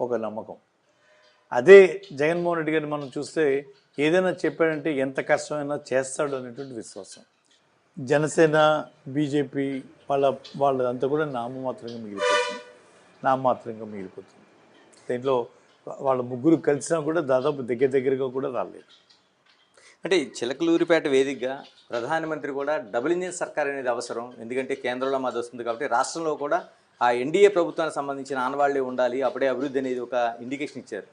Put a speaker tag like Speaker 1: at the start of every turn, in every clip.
Speaker 1: ఒక నమ్మకం. అదే జగన్మోహన్ రెడ్డి గారిని మనం చూస్తే ఏదైనా చెప్పాడంటే ఎంత కష్టమైనా చేస్తాడు అనేటువంటి విశ్వాసం. జనసేన బీజేపీ వాళ్ళ వాళ్ళంతా కూడా నామమాత్రంగా మిగిలిపోతుంది. నామమాత్రంగా మిగిలిపోతుంది. దీంట్లో వాళ్ళ ముగ్గురు కలిసినా కూడా దాదాపు దగ్గర దగ్గరగా కూడా రాలేదు.
Speaker 2: అంటే చిలకలూరిపేట వేదికగా ప్రధానమంత్రి కూడా డబుల్ ఇంజిన్ సర్కార్ అనేది అవసరం. ఎందుకంటే కేంద్రంలో మాది వస్తుంది కాబట్టి రాష్ట్రంలో కూడా ఆ ఎన్డీఏ ప్రభుత్వానికి సంబంధించిన ఆనవాళ్ళే ఉండాలి అప్పుడే అభివృద్ధి అనేది ఒక ఇండికేషన్ ఇచ్చారు.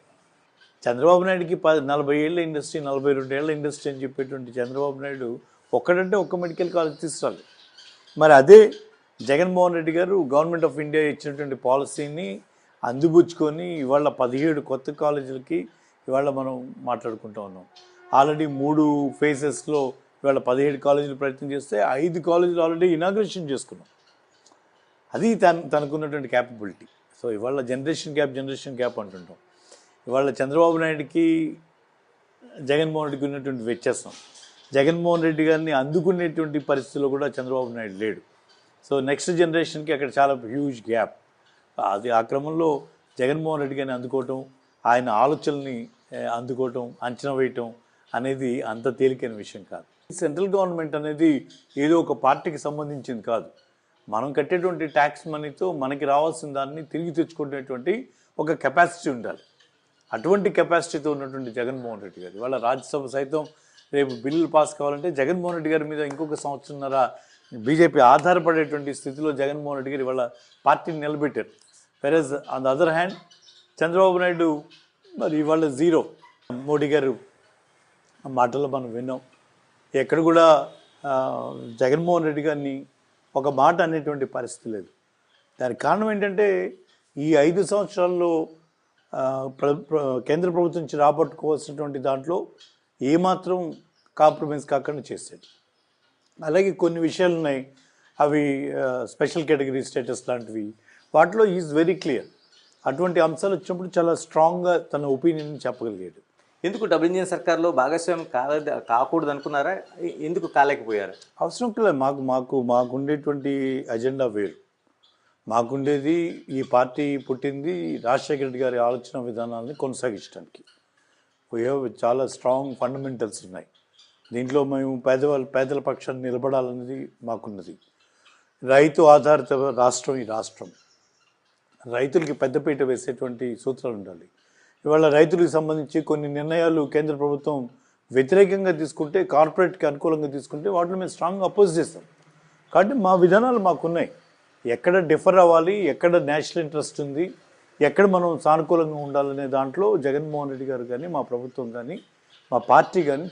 Speaker 1: చంద్రబాబు నాయుడుకి పది నలభై ఏళ్ళ ఇండస్ట్రీ నలభై రెండు ఏళ్ళ ఇండస్ట్రీ అని చెప్పేటువంటి చంద్రబాబు నాయుడు ఒక్కడంటే ఒక్క మెడికల్ కాలేజ్ తీసుకురాలి. మరి అదే జగన్మోహన్ రెడ్డి గారు గవర్నమెంట్ ఆఫ్ ఇండియా ఇచ్చినటువంటి పాలసీని అందిపుచ్చుకొని ఇవాళ పదిహేడు కొత్త కాలేజీలకి ఇవాళ మనం మాట్లాడుకుంటూ ఉన్నాం. ఆల్రెడీ మూడు ఫేజెస్లో ఇవాళ పదిహేడు కాలేజీలు ప్రయత్నం చేస్తే ఐదు కాలేజీలు ఆల్రెడీ ఇనాగ్రేషన్ చేసుకున్నాం. అది తన తనకున్నటువంటి క్యాపబిలిటీ సో ఇవాళ జనరేషన్ గ్యాప్ జనరేషన్ గ్యాప్ అంటుంటాం. ఇవాళ చంద్రబాబు నాయుడికి జగన్మోహన్ రెడ్డికి ఉన్నటువంటి వ్యత్యాసం. జగన్మోహన్ రెడ్డి గారిని అందుకునేటువంటి పరిస్థితిలో కూడా చంద్రబాబు నాయుడు లేడు. సో నెక్స్ట్ జనరేషన్కి అక్కడ చాలా హ్యూజ్ గ్యాప్ అది ఆ క్రమంలో జగన్మోహన్ రెడ్డి గారిని అందుకోవటం ఆయన ఆలోచనల్ని అందుకోవటం అంచనా వేయటం అనేది అంత తేలికైన విషయం కాదు. సెంట్రల్ గవర్నమెంట్ అనేది ఏదో ఒక పార్టీకి సంబంధించింది కాదు. మనం కట్టేటువంటి ట్యాక్స్ మనీతో మనకి రావాల్సిన దాన్ని తిరిగి తెచ్చుకునేటువంటి ఒక కెపాసిటీ ఉండాలి. అటువంటి కెపాసిటీతో ఉన్నటువంటి జగన్మోహన్ రెడ్డి గారు ఇవాళ రాజ్యసభ సైతం రేపు బిల్లులు పాస్ కావాలంటే జగన్మోహన్ రెడ్డి గారి మీద ఇంకొక సంవత్సరంన్నర బీజేపీ ఆధారపడేటువంటి స్థితిలో జగన్మోహన్ రెడ్డి గారు ఇవాళ పార్టీని నిలబెట్టారు. Whereas on the other hand Chandrababu Naidu మరి ఇవాళ జీరో మోడీ గారు మాటలు మనం విన్నాం. ఎక్కడ కూడా జగన్మోహన్ రెడ్డి గారిని ఒక మాట అనేటువంటి పరిస్థితి లేదు. దానికి కారణం ఏంటంటే ఈ ఐదు సంవత్సరాల్లో ప్ర- కేంద్ర ప్రభుత్వం నుంచి రాబట్టుకోవాల్సినటువంటి దాంట్లో ఏమాత్రం కాంప్రమైజ్ కాకుండా చేశాడు అలాగే కొన్ని విషయాలు ఉన్నాయి. అవి స్పెషల్ కేటగిరీ స్టేటస్ లాంటివి. వాటిలో ఈజ్ వెరీ క్లియర్. అటువంటి అంశాలు వచ్చినప్పుడు చాలా స్ట్రాంగ్గా తన ఒపీనియన్ చెప్పగలిగాడు
Speaker 2: ఎందుకు డబుల్ ఇంజిన్ సర్కార్లో భాగస్వామ్యం కాలేదు కాకూడదు అనుకున్నారా ఎందుకు కాలేకపోయారు?
Speaker 1: అవసరం లేదు మాకు మాకు మాకుండేటువంటి అజెండా వేరు. మాకుండేది ఈ పార్టీ పుట్టింది రాజశేఖర రెడ్డి గారి ఆలోచన విధానాన్ని కొనసాగించడానికి. చాలా స్ట్రాంగ్ ఫండమెంటల్స్ ఉన్నాయి. దీంట్లో మేము పేదవాళ్ళ పేదల పక్షాన్ని నిలబడాలన్నది మాకున్నది. రైతు ఆధారిత రాష్ట్రం ఈ రాష్ట్రం. రైతులకి పెద్దపీట వేసేటువంటి సూత్రాలు ఉండాలి ఇవాళ రైతులకు సంబంధించి కొన్ని నిర్ణయాలు కేంద్ర ప్రభుత్వం వ్యతిరేకంగా తీసుకుంటే కార్పొరేట్కి అనుకూలంగా తీసుకుంటే వాటిని మేము స్ట్రాంగ్గా అపోజ్ చేస్తాం. కాబట్టి మా విధానాలు మాకున్నాయి. ఎక్కడ డిఫర్ అవ్వాలి ఎక్కడ నేషనల్ ఇంట్రెస్ట్ ఉంది ఎక్కడ మనం సానుకూలంగా ఉండాలనే దాంట్లో జగన్మోహన్ రెడ్డి గారు కానీ మా ప్రభుత్వం కానీ మా పార్టీ కానీ చాలా